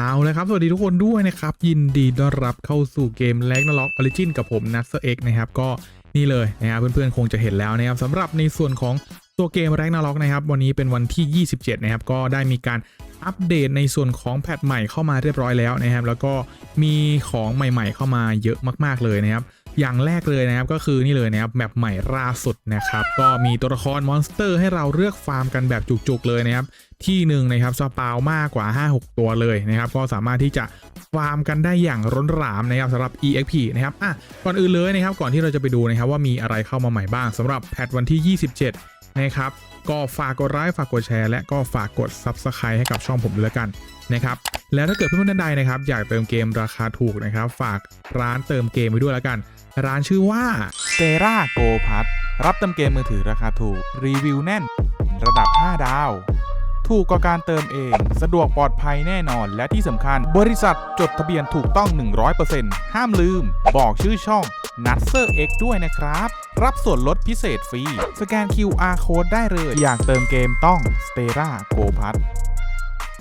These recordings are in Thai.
เอาเลยครับ สวัสดีทุกคนด้วยนะครับ ยินดีต้อนรับเข้าสู่เกมแลกนล็อกออริจินกับผมนัทเซ็กนะครับก็นี่เลยนะครับเพื่อนๆ คงจะเห็นแล้วนะครับสำหรับในส่วนของตัวเกม l a g n a r o k นะครับ วันนี้เป็นวันที่ 27 นะครับ ก็ได้มีการอัปเดตในส่วนของแพทใหม่เข้ามาเรียบร้อยแล้วนะครับ แล้วก็มีของใหม่ๆเข้ามาเยอะมากๆเลยนะครับ อย่างแรกเลยนะครับก็คือนี่เลยนะครับแมปใหม่ล่าสุดนะครับก็มีตัวละครมอนสเตอร์ให้เราเลือกฟาร์มกันแบบจุกๆเลยนะครับที่หนึ่งนะครับสปาวมากกว่า 5-6 ตัวเลยนะครับก็สามารถที่จะฟาร์มกันได้อย่างร้นหรามนะครับสำหรับ EXP นะครับอะก่อนอื่นเลยนะครับก่อนที่เราจะไปดูนะครับว่ามีอะไรเข้ามาใหม่บ้างสำหรับแพทวันที่ 27 นะครับก็ฝากกดไลค์ฝากกดแชร์และก็ฝากกด Subscribe ให้กับช่องผมด้วยกันนะครับแล้วถ้าเกิดเพื่อนๆท่านใดนะครับอยากเติมเกมราคาถูกนะครับ ฝากร้านเติมเกมไว้ด้วยแล้วกัน ร้านชื่อว่าสเตราโกพัทรับเติมเกมมือถือราคาถูก รีวิวแน่น ระดับ 5 ดาว ถูกกว่าการเติมเอง สะดวกปลอดภัยแน่นอน และที่สำคัญ บริษัทจดทะเบียนถูกต้อง 100%ห้ามลืม บอกชื่อช่อง n u t s e r X ด้วยนะครับ รับส่วนลดพิเศษฟรี สแกน QR Code ได้เลย อยากเติมเกมต้องสเตราโกพัท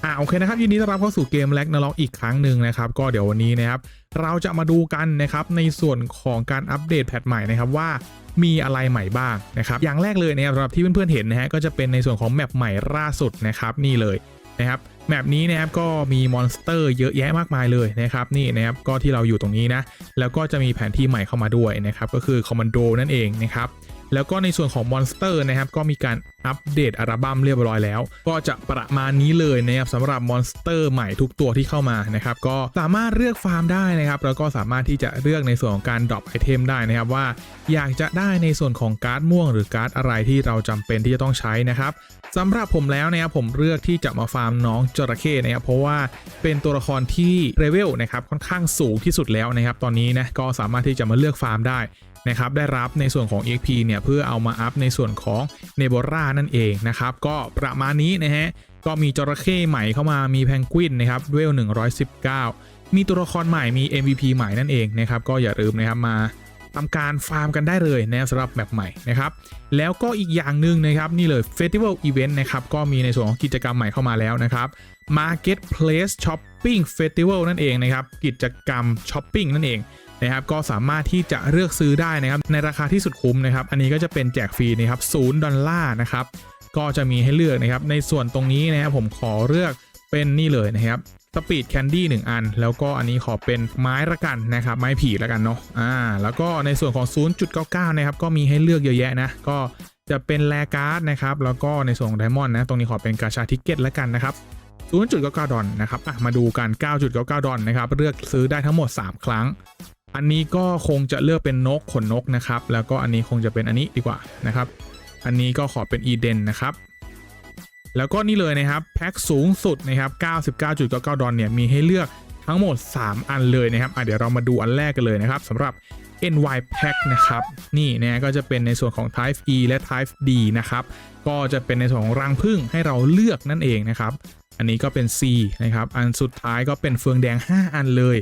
อ่าโอเคนะครับยินดีต้อนรับเข้าสู่เกมแล็กนาล็อกอีกครั้งหนึ่งนะครับก็เดี๋ยววันนี้นะครับเราจะมาดูกันนะครับในส่วนของการอัปเดตแพทใหม่นะครับว่ามีอะไรใหม่บ้างนะครับอย่างแรกเลยนะครับสำหรับที่เพื่อนๆเห็นนะฮะก็จะเป็นในส่วนของแมปใหม่ล่าสุดนะครับนี่เลยนะครับแมปนี้นะครับก็มีมอนสเตอร์เยอะแยะมากมายเลยนะครับนี่นะครับก็ที่เราอยู่ตรงนี้นะแล้วก็จะมีแผนที่ใหม่เข้ามาด้วยนะครับก็คือคอมมานโดนั่นเองนะครับ แล้วก็ในส่วนของมอนสเตอร์นะครับก็มีการอัปเดตอัลบั้มเรียบร้อยแล้ว ก็จะประมาณนี้เลยนะครับสำหรับมอนสเตอร์ใหม่ทุกตัวที่เข้ามานะครับก็สามารถเลือกฟาร์มได้นะครับแล้วก็สามารถที่จะเลือกในส่วนของการดรอปไอเทมได้นะครับว่า อยากจะได้ในส่วนของการ์ดม่วง หรือการ์ดอะไรที่เราจำเป็นที่จะต้องใช้นะครับสำหรับผมแล้วนะครับผมเลือกที่จะมาฟาร์มน้องจระเข้นะครับเพราะว่าเป็นตัวละครที่เลเวลนะครับค่อนข้างสูงที่สุดแล้วนะครับตอนนี้นะก็สามารถที่จะมาเลือกฟาร์มได้นะครับได้รับในส่วนของ EXP เนี่ยเพื่อเอามาอัพในส่วนของเนโบรานั่นเองนะครับก็ประมาณนี้นะฮะก็มีจระเข้ใหม่เข้ามามีแพนกวินนะครับเวล 119 มีตัวละครใหม่มี MVP ใหม่นั่นเองนะครับก็อย่าลืมนะครับมา ทำการฟาร์มกันได้เลยนะสำหรับแบบใหม่นะครับแล้วก็อีกอย่างหนึ่งนะครับนี่เลย Festival Event นะครับก็มีในส่วนของกิจกรรมใหม่เข้ามาแล้วนะครับ Marketplace Shopping Festival นั่นเองนะครับกิจกรรมช้อปปิ้งนั่นเองนะครับก็สามารถที่จะเลือกซื้อได้นะครับในราคาที่สุดคุ้มนะครับอันนี้ก็จะเป็นแจกฟรีนะครับศูนย์ดอลลาร์นะครับก็จะมีให้เลือกนะครับในส่วนตรงนี้นะครับผมขอเลือกเป็นนี่เลยนะครับ สปีดแคนดี้หนึ่งอัน แล้วก็อันนี้ขอเป็นไม้ละกันนะครับ ไม้ผีละกันเนาะอ่าแล้วก็ในส่วนของ 0.99 นะครับ ก็มีให้เลือกเยอะแยะนะ ก็จะเป็นแลการ์ดนะครับ แล้วก็ในส่วนของไดมอนด์นะ ตรงนี้ขอเป็นกาชาทิกเก็ตละกันนะครับ0.99 ดอลนะครับอะมาดูกัน 9.99 ดอลนะครับ เลือกซื้อได้ทั้งหมด 3 ครั้ง อันนี้ก็คงจะเลือกเป็นนกขนนกนะครับ แล้วก็อันนี้คงจะเป็นอันนี้ดีกว่านะครับ อันนี้ก็ขอเป็นอีเดนนะครับ แล้วก็นี่เลยนะครับแพ็คสูงสุดนะครับ 99.99 ดอลเนี่ยมีให้เลือกทั้งหมด 3 อันเลยนะครับอะเดี๋ยวเรามาดูอันแรกกันเลยนะครับสำหรับ NY Pack นะครับ นี่นะก็จะเป็นในส่วนของ Type E และ Type D นะครับ ก็จะเป็นในส่วนของรังผึ้งให้เราเลือกนั่นเองนะครับ อันนี้ก็เป็น C นะครับ อันสุดท้ายก็เป็นเฟืองแดง 5 อันเลย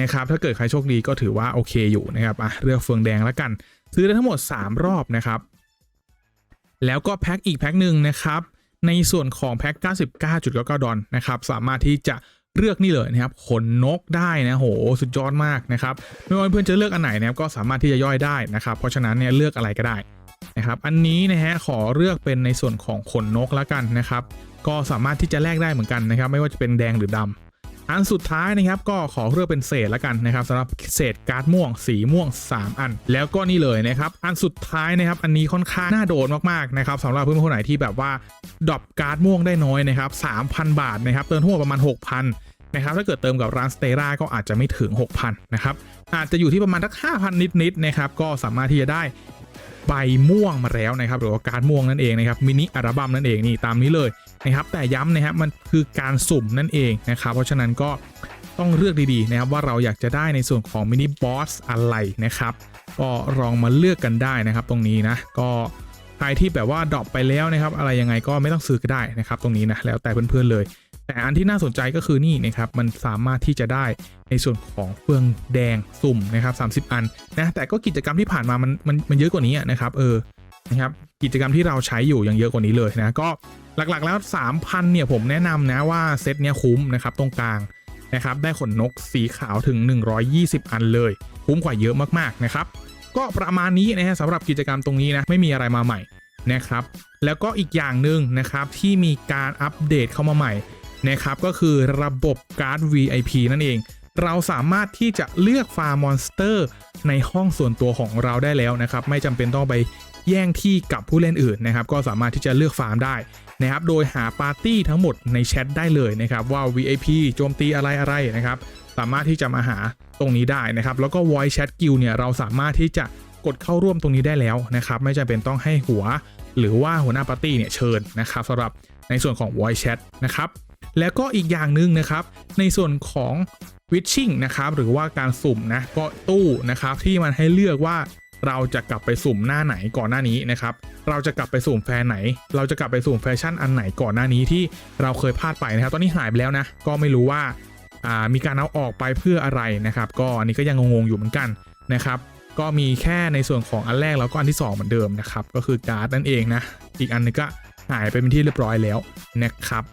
นะครับ ถ้าเกิดใครโชคดีก็ถือว่าโอเคอยู่นะครับอะเลือกเฟืองแดงแล้วกัน ซื้อได้ทั้งหมด 3 รอบนะครับ แล้วก็แพ็คอีกแพ็คหนึ่งนะครับ ในส่วนของแพ็ก99.99 ดอลนะครับสามารถที่จะเลือกนี่เลยนะครับขนนกได้นะโหสุดยอดมากนะครับไม่ว่าเพื่อนจะเลือกอันไหนนะครับก็สามารถที่จะย่อยได้นะครับเพราะฉะนั้นเนี่ยเลือกอะไรก็ได้นะครับอันนี้นะฮะขอเลือกเป็นในส่วนของขนนกแล้วกันนะครับ ก็สามารถที่จะแลกได้เหมือนกันนะครับ ไม่ว่าจะเป็นแดงหรือดำ อันสุดท้ายนะครับก็ขอเลือกเป็นเศษล้วกันนะครับสำหรับเศษการ์ดม่วง สีม่วง 3 อัน แล้วก็นี่เลยนะครับอันสุดท้ายนะครับอันนี้ค่อนข้างน่าโดนมากๆนะครับสำหรับเพื่อนๆคนไหนที่แบบว่าดรอปการ์ดม่วงได้น้อยนะครับ3,000 บาทนะครับเติมทั้งหมดประมาณ 6,000นะครับถ้าเกิดเติมกับร้านสเตราก็อาจจะไม่ถึง 6,000 นะครับ อาจจะอยู่ที่ประมาณทัก5,000 นิดๆนะครับ ก็สามารถที่จะได้ ใบม่วงมาแล้วนะครับหรือว่าการม่วงนั่นเองนะครับมินิอัลบั้มนั่นเองนี่ตามนี้เลยนะครับแต่ย้ำนะครับมันคือการสุ่มนั่นเองนะครับเพราะฉะนั้นก็ต้องเลือกดีๆนะครับว่าเราอยากจะได้ในส่วนของมินิบอสอะไรนะครับก็ลองมาเลือกกันได้นะครับตรงนี้นะก็ใครที่แบบว่าดรอปไปแล้วนะครับอะไรยังไงก็ไม่ต้องซื้อก็ได้นะครับตรงนี้นะแล้วแต่เพื่อนๆเลย แต่อันที่น่าสนใจก็คือนี่นะครับมันสามารถที่จะได้ในส่วนของเฟืองแดงสุ่มนะครับ30 อันนะแต่ก็กิจกรรมที่ผ่านมามันมันมันเยอะกว่านี้นะครับเออนะครับกิจกรรมที่เราใช้อยู่ยังเยอะกว่านี้เลยนะก็หลักๆแล้ว 3,000เนี่ยผมแนะนำนะว่าเซตเนี้ยคุ้มนะครับตรงกลางนะครับได้ขนนกสีขาวถึง 120 อันเลย คุ้มกว่าเยอะมากๆนะครับก็ประมาณนี้นะฮะสำหรับกิจกรรมตรงนี้นะไม่มีอะไรมาใหม่นะครับแล้วก็อีกอย่างหนึ่งนะครับที่มีการอัปเดตเข้ามาใหม่ นะครับก็คือระบบการ์ด VIP นั่นเอง เราสามารถที่จะเลือกฟาร์มมอนสเตอร์ ในห้องส่วนตัวของเราได้แล้วนะครับ ไม่จำเป็นต้องไปแย่งที่กับผู้เล่นอื่นนะครับ ก็สามารถที่จะเลือกฟาร์มได้นะครับ โดยหาปาร์ตี้ทั้งหมดในแชทได้เลยนะครับ ว่า VIP โจมตีอะไรอะไรนะครับ สามารถที่จะมาหาตรงนี้ได้นะครับ แล้วก็ voice chat guild เนี่ยเราสามารถที่จะกดเข้าร่วมตรงนี้ได้แล้วนะครับ ไม่จำเป็นต้องให้หัว หรือว่าหัวหน้าปาร์ตี้เนี่ยเชิญนะครับสำหรับในส่วนของ voice chat นะครับ แล้วก็อีกอย่างหนึ่งนะครับ ในส่วนของ witching นะครับหรือว่าการสุ่มนะก็ตู้นะครับที่มันให้เลือกว่าเราจะกลับไปสุ่มหน้าไหนก่อนหน้านี้นะครับ เราจะกลับไปสุ่มแฟนไหน เราจะกลับไปสุ่มแฟชั่นอันไหนก่อนหน้านี้ที่เราเคยพลาดไปนะครับ ตอนนี้หายไปแล้วนะ ก็ไม่รู้ว่าามีการเอาออกไปเพื่ออะไรนะครับ ก็อันนี้ก็ยังงงๆอยู่เหมือนกันนะครับ ก็มีแค่ในส่วนของอันแรกแล้วก็อันที่สองเหมือนเดิมนะครับ ก็คือการ์ดนั่นเองนะ อีกอันนึงก็หายไปเป็นที่เรียบร้อยแล้วนะครับ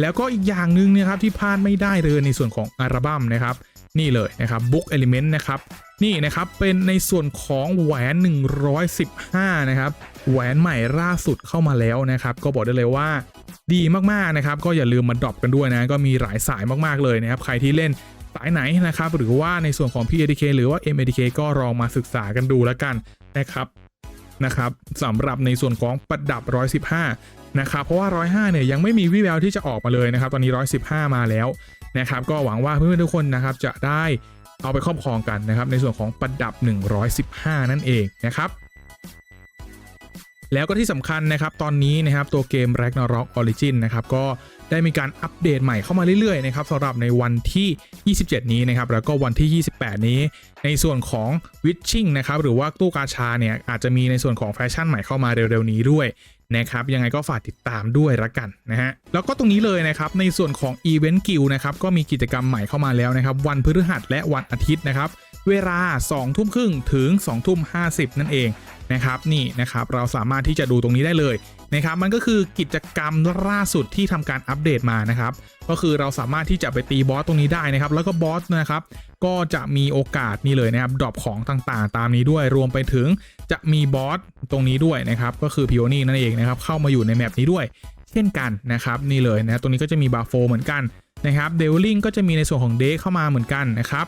แล้วก็อีกอย่างหนึ่งนะครับที่พลาดไม่ได้เลยในส่วนของอัลบั้มนะครับ นี่เลยนะครับ Book Element นะครับ นี่นะครับเป็นในส่วนของแหวน 115 นะครับ แหวนใหม่ล่าสุดเข้ามาแล้วนะครับ ก็บอกได้เลยว่าดีมากๆนะครับ ก็อย่าลืมมาดรอปกันด้วยนะ ก็มีหลายสายมากๆเลยนะครับ ใครที่เล่นสายไหนนะครับ หรือว่าในส่วนของ PADK หรือว่า MADK ก็ลองมาศึกษากันดูแล้วกันนะครับ นะครับสำหรับในส่วนของประดับ 115 นะครับเพราะว่า 105 เนี่ยยังไม่มีวิแววที่จะออกมาเลยนะครับ ตอนนี้ 115 มาแล้วนะครับ ก็หวังว่าเพื่อนๆทุกคนนะครับจะได้เอาไปครอบครองกันนะครับในส่วนของประดับ 115 นั่นเองนะครับ แล้วก็ที่สำคัญนะครับตอนนี้นะครับตัวเกม Ragnarok Origin นะครับก็ได้มีการอัปเดตใหม่เข้ามาเรื่อยๆนะครับสำหรับในวันที่ 27 นี้นะครับแล้วก็วันที่ 28 นี้ ในส่วนของ Witching นะครับหรือว่าตู้กาชาเนี่ยอาจจะมีในส่วนของแฟชั่นใหม่เข้ามาเร็วๆนี้ด้วยนะครับยังไงก็ฝากติดตามด้วยละกันนะฮะแล้วก็ตรงนี้เลยนะครับในส่วนของ Event Guild นะครับก็มีกิจกรรมใหม่เข้ามาแล้วนะครับวันพฤหัสและวันอาทิตย์นะครับ เวลา 2 ทุ่มครึ่งถึง 2 ทุ่ม 50 นั่นเองนะครับนี่นะครับเราสามารถที่จะดูตรงนี้ได้เลยนะครับมันก็คือกิจกรรมล่าสุดที่ทำการอัปเดตมานะครับก็คือเราสามารถที่จะไปตีบอสตรงนี้ได้นะครับแล้วก็บอสนะครับก็จะมีโอกาสนี่เลยนะครับดรอปของต่างๆ ตามนี้ด้วยรวมไปถึงจะมีบอสตรงนี้ด้วยนะครับก็คือพิโอนี่นั่นเองนะครับเข้ามาอยู่ในแมปนี้ด้วย เช่นกันนะครับนี่เลยนะตรงนี้ก็จะมีบาโฟเหมือนกันนะครับเดลลิงก็จะมีในส่วนของเดเข้ามาเหมือนกันนะครับ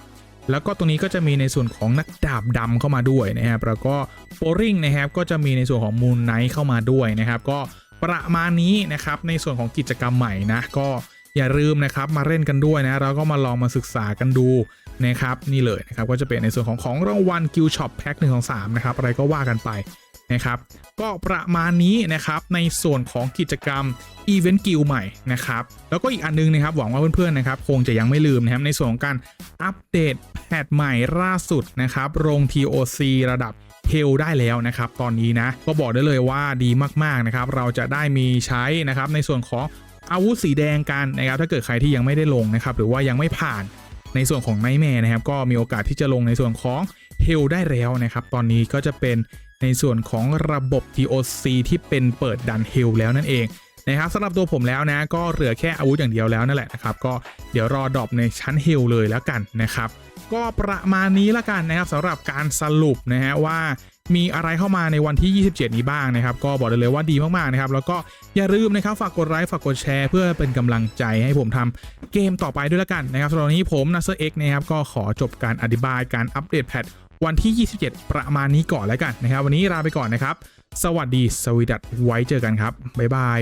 แล้วก็ตรงนี้ก็จะมีในส่วนของนักดาบดำเข้ามาด้วยนะครับแล้วก็โฟริงนะครับก็จะมีในส่วนของมูนไนท์เข้ามาด้วยนะครับ ก็ประมาณนี้นะครับในส่วนของกิจกรรมใหม่นะก็อย่าลืมนะครับมาเล่นกันด้วยนะเราก็มาลองมาศึกษากันดูนะครับนี่เลยนะครับก็จะเป็นในส่วนของของรางวัลกิลช็อปแพ็คหนึ่งของสามนะครับอะไรก็ว่ากันไป นะครับ ก็ประมาณนี้นะครับในส่วนของกิจกรรมอีเวนต์กิลใหม่นะครับ แล้วก็อีกอันนึงนะครับ หวังว่าเพื่อนๆนะครับ คงจะยังไม่ลืมนะครับ ในส่วนของการอัปเดตแพทใหม่ล่าสุดนะครับลง TOC ระดับเฮลได้แล้วนะครับ ตอนนี้นะ ก็บอกได้เลยว่าดีมากๆนะครับ เราจะได้มีใช้นะครับ ในส่วนของอาวุธสีแดงกันนะครับ ถ้าเกิดใครที่ยังไม่ได้ลงนะครับ หรือว่ายังไม่ผ่านในส่วนของไนแมร์นะครับ ก็มีโอกาสที่จะลงในส่วนของเฮลได้แล้วนะครับ ตอนนี้ก็จะเป็น ในส่วนของระบบ TOC ที่เป็นเปิดดันเฮลแล้วนั่นเองนะครับสำหรับตัวผมแล้วนะก็เหลือแค่อาวุธอย่างเดียวแล้วนั่นแหละนะครับก็เดี๋ยวรอดรอปในชั้นเฮลเลยแล้วกันนะครับก็ประมาณนี้ละกันนะครับสำหรับการสรุปนะฮะว่ามีอะไรเข้ามาในวันที่ 27 นี้บ้างนะครับ ก็บอกได้เลยว่าดีมากๆนะครับ แล้วก็อย่าลืมนะครับฝากกดไลค์ฝากกดแชร์เพื่อเป็นกำลังใจให้ผมทำเกมต่อไปด้วยละกันนะครับสำหรับนี้ผมนัสเซอร์เอ็กนะครับก็ขอจบการอธิบายการอัปเดตแพท วันที่ 27 ประมาณนี้ก่อนแล้วกันนะครับ วันนี้ลาไปก่อนนะครับ สวัสดีสวีดัตไว้เจอกันครับบ๊ายบาย